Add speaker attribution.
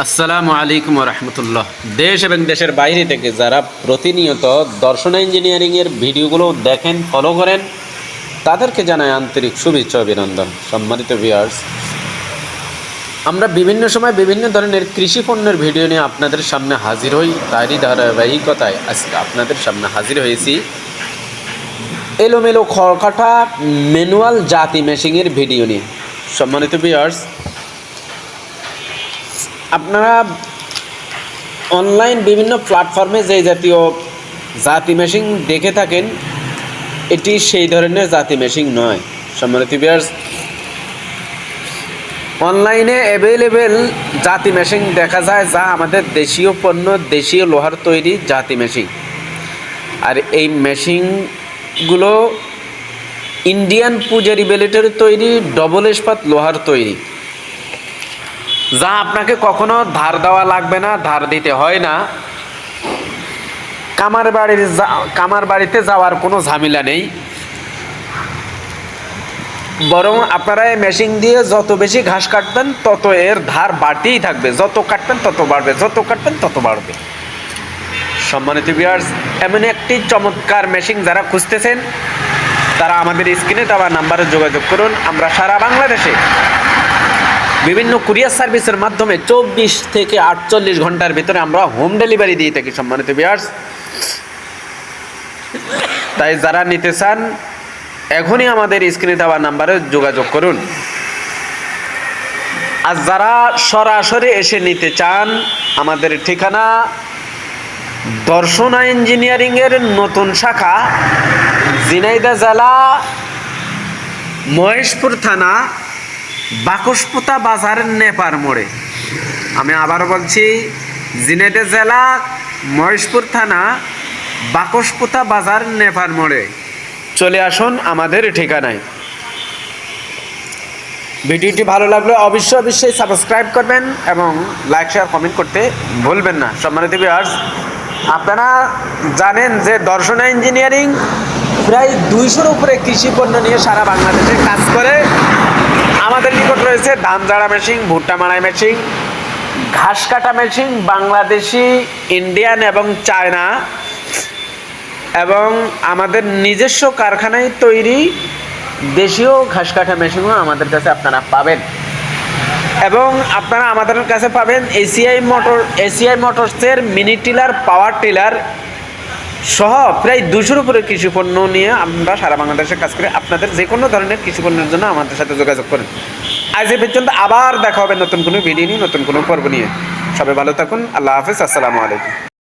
Speaker 1: আসসালামু আলাইকুম রহমতুল্লাহ দেশ এবং দেশের বাইরে থেকে যারা প্রতিনিয়ত দর্শন ইঞ্জিনিয়ারিংয়ের ভিডিওগুলো দেখেন ফলো করেন, তাদেরকে জানায় আন্তরিক শুভেচ্ছা অভিনন্দন। সম্মানিত ভিউয়ার্স আমরা বিভিন্ন সময় বিভিন্ন ধরনের কৃষি পণ্যের ভিডিও নিয়ে আপনাদের সামনে হাজির হই। তারই ধারাবাহিকতায় আজকে আপনাদের সামনে হাজির হয়েছি। এলোমেলো খড়কাটা ম্যানুয়াল জাতি মেশিংয়ের ভিডিও নিয়ে। সম্মানিত ভিউয়ার্স আপনারা অনলাইন বিভিন্ন প্ল্যাটফর্মে যে জাতীয় জাতি মেশিন দেখে থাকেন, এটি সেই ধরনের জাতি মেশিং নয়। সম্মানিত বিয়ার্স অনলাইনে অ্যাভেলেবেল জাতি মেশিন দেখা যায় যা আমাদের দেশীয় পণ্য, দেশীয় লোহার তৈরি জাতি মেশিং আর এই মেশিনগুলো ইন্ডিয়ান পূজারি বেলেটের তৈরি ডবল ইস্পাত লোহার তৈরি। যা আপনাকে কখনো ধার দেওয়া লাগবে না, ধার দিতে হয় না। কামার বাড়ির কামার বাড়িতে যাওয়ার কোনো ঝামেলা নেই। বরং আপনারা এই মেশিন দিয়ে যত বেশি ঘাস কাটবেন, তত এর ধার বাড়তেই থাকবে। যত কাটবেন, তত বাড়বে। যত কাটবেন, তত বাড়বে। সম্মানিত বিয়ার্স এমন একটি চমৎকার মেশিন যারা খুঁজতেছেন, তারা আমাদের স্ক্রিনে দেওয়া নাম্বারে যোগাযোগ করুন। আমরা সারা বাংলাদেশে বিভিন্ন কুরিয়ার সার্ভিসের মাধ্যমে চব্বিশ থেকে আটচল্লিশ ঘণ্টার ভিতরে আমরা হোম ডেলিভারি দিয়ে থাকি সম্মানিত বিয়ার্স তাই যারা নিতে চান, এখনই আমাদের স্ক্রিনে দেওয়া নাম্বারে যোগাযোগ করুন। আর যারা সরাসরি এসে নিতে চান, আমাদের ঠিকানা দর্শনা ইঞ্জিনিয়ারিংয়ের নতুন শাখা জিনাইদা জেলা মহেশপুর থানা বাকসপুতা বাজার নেপার মোড়ে। আমি আবার বলছি, জিনেদে জেলা, মহেশপুর থানা, বাকসপুতা বাজার নেপার মোড়ে। চলে আসুন আমাদের ঠিকানায়। ভিডিওটি ভালো লাগলে অবশ্যই অবশ্যই সাবস্ক্রাইব করবেন এবং লাইক, শেয়ার, কমেন্ট করতে ভুলবেন না। সম্মানিত ভিউয়ার্স আপনারা জানেন যে দর্শনা ইঞ্জিনিয়ারিং প্রায় দুইশোর উপরে কৃষি পণ্য নিয়ে সারা বাংলাদেশে কাজ করে। আমাদের নিকট রয়েছে ধান ঝাড়া মেশিন, ভুট্টা মারাই মেশিন, ঘাস কাটা মেশিন, বাংলাদেশি, ইন্ডিয়ান এবং চায়না। এবং আমাদের নিজস্ব কারখানায় তৈরি দেশীয় ঘাস কাটা মেশিনও আমাদের কাছে আপনারা পাবেন। এবং আপনারা আমাদের কাছে পাবেন এসিআই মোটর, এসিআই মোটরসের মিনি টিলার, পাওয়ার টিলার সহ প্রায় দুশোর উপরে কৃষি পণ্য নিয়ে আমরা সারা বাংলাদেশে কাজ করি। আপনাদের যে কোনো ধরনের কৃষি পণ্যের জন্য আমাদের সাথে যোগাযোগ করেন। আজ এ পর্যন্ত আবার দেখা হবে নতুন কোনো ভিডিও নিয়ে, নতুন কোনো পর্ব নিয়ে। সবাই ভালো থাকুন, আল্লাহ হাফিজ, আসসালামু আলাইকুম।